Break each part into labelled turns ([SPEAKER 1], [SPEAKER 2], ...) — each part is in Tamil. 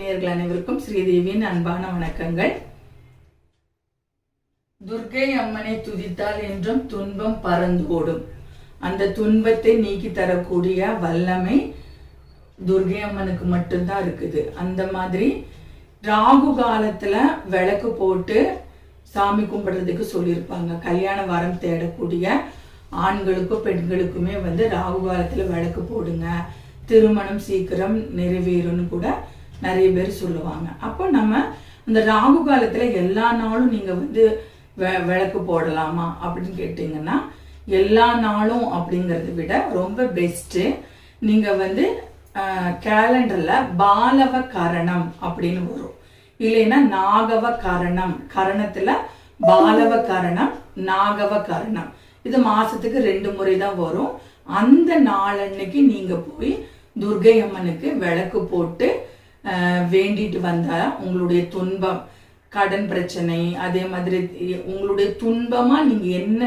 [SPEAKER 1] நேர்கள் அனைவருக்கும் ஸ்ரீதேவியின் அன்பான வணக்கங்கள். துர்க்கை அம்மனை துதித்தால் என்றும் துன்பம் பறந்து ஓடும். அந்த துன்பத்தை நீக்கி தரக்கூடிய வல்லமை துர்கை அம்மனுக்கு மட்டும்தான் இருக்குது. அந்த மாதிரி ராகு காலத்துல விளக்கு போட்டு சாமி கும்பிடுறதுக்கு சொல்லியிருப்பாங்க. கல்யாண வாரம் தேடக்கூடிய ஆண்களுக்கும் பெண்களுக்குமே வந்து ராகு காலத்துல விளக்கு போடுங்க. திருமணம் சீக்கிரம் நிறைவேறும்னு கூட நிறைய பேர் சொல்லுவாங்க. அப்போ நம்ம இந்த ராகு காலத்துல எல்லா நாளும் நீங்க வந்து வெ- விளக்கு போடலாமா அப்படின்னு கேட்டிங்கன்னா எல்லா நாளும் அப்படிங்கறத விட ரொம்ப பெஸ்ட்டு நீங்க வந்து கேலண்டர்ல பாலவ கரணம் அப்படின்னு வரும். இல்லைன்னா நாகவ கரணம் கரணத்துல பாலவ கரணம் நாகவ கரணம் இது மாசத்துக்கு ரெண்டு முறை தான் வரும். அந்த நாளன்னைக்கு நீங்க போய் துர்கை அம்மனுக்கு விளக்கு போட்டு வேண்டிட்டு வந்தா உங்களுடைய துன்பம் கடன் பிரச்சனை அதே மாதிரி உங்களுடைய துன்பமா நீங்க என்ன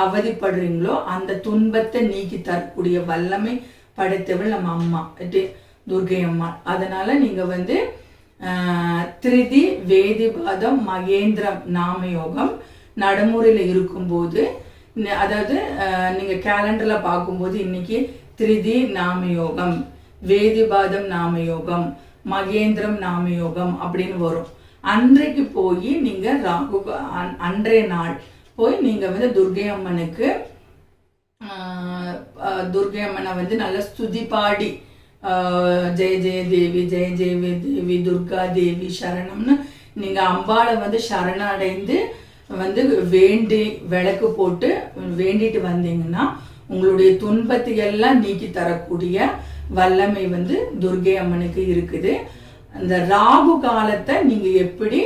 [SPEAKER 1] அவதிப்படுறீங்களோ அந்த துன்பத்தை நீக்கி தரக்கூடிய வல்லமை படைத்தவள் நம்ம அம்மா இது துர்கை அம்மா அதனால நீங்க வந்து ஆஹ், திருதி வேதிபாதம் மகேந்திரம் நாமயோகம் நடைமுறையில் இருக்கும்போது அதாவது நீங்க கேலண்டர்ல பார்க்கும்போது இன்னைக்கு திரிதி நாமயோகம் வேதிபாதம் நாமயோகம் மகேந்திரம் நாமயோகம் அப்படின்னு வரும். அன்றைக்கு போய் நீங்க ராகு அன்றைய நாள் போய் நீங்க வந்து துர்கை அம்மனுக்கு துர்கை அம்மனை வந்து நல்லா ஸ்துதி பாடி. ஆஹ் ஜெய ஜெய தேவி ஜெய ஜெய தேவி துர்கா தேவி சரணம்னு நீங்க அம்பாளை வந்து சரணடைந்து வந்து வேண்டி விளக்கு போட்டு வேண்டிட்டு வந்தீங்கன்னா உங்களுடைய துன்பத்தை எல்லாம் நீக்கி தரக்கூடிய வல்லமை வந்து துர்கை அம்மனுக்கு இருக்குது. அந்த ராகு காலத்தை நீங்க எப்படி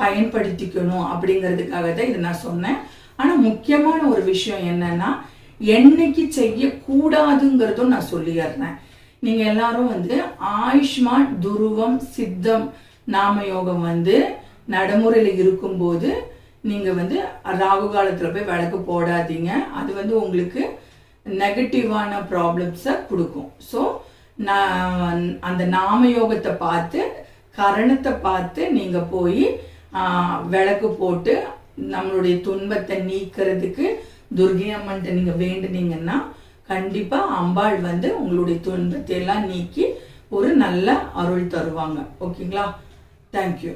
[SPEAKER 1] பயன்படுத்திக்கணும் அப்படிங்கிறதுக்காக தான் இதை நான் சொன்னேன். ஆனா முக்கியமான ஒரு விஷயம் என்னன்னா என்னைக்கு செய்யக்கூடாதுங்கிறதும் நான் சொல்லிடுறேன். நீங்க எல்லாரும் வந்து ஆயுஷ்மான் துருவம் சித்தம் நாமயோகம் வந்து நடைமுறையில இருக்கும்போது நீங்க வந்து ராகு காலத்துல போய் விளக்கு போடாதீங்க. அது வந்து உங்களுக்கு நெகட்டிவான ப்ராப்ளம்ஸை கொடுக்கும். ஸோ நான் அந்த நாமயோகத்தை பார்த்து கரணத்தை பார்த்து நீங்கள் போய் விளக்கு போட்டு நம்மளுடைய துன்பத்தை நீக்கிறதுக்கு துர்கி அம்மன்ட்ட நீங்கள் வேண்டுனீங்கன்னா கண்டிப்பாக அம்பாள் வந்து உங்களுடைய துன்பத்தை எல்லாம் நீக்கி ஒரு நல்ல அருள் தருவாங்க. ஓகேங்களா? தேங்க்யூ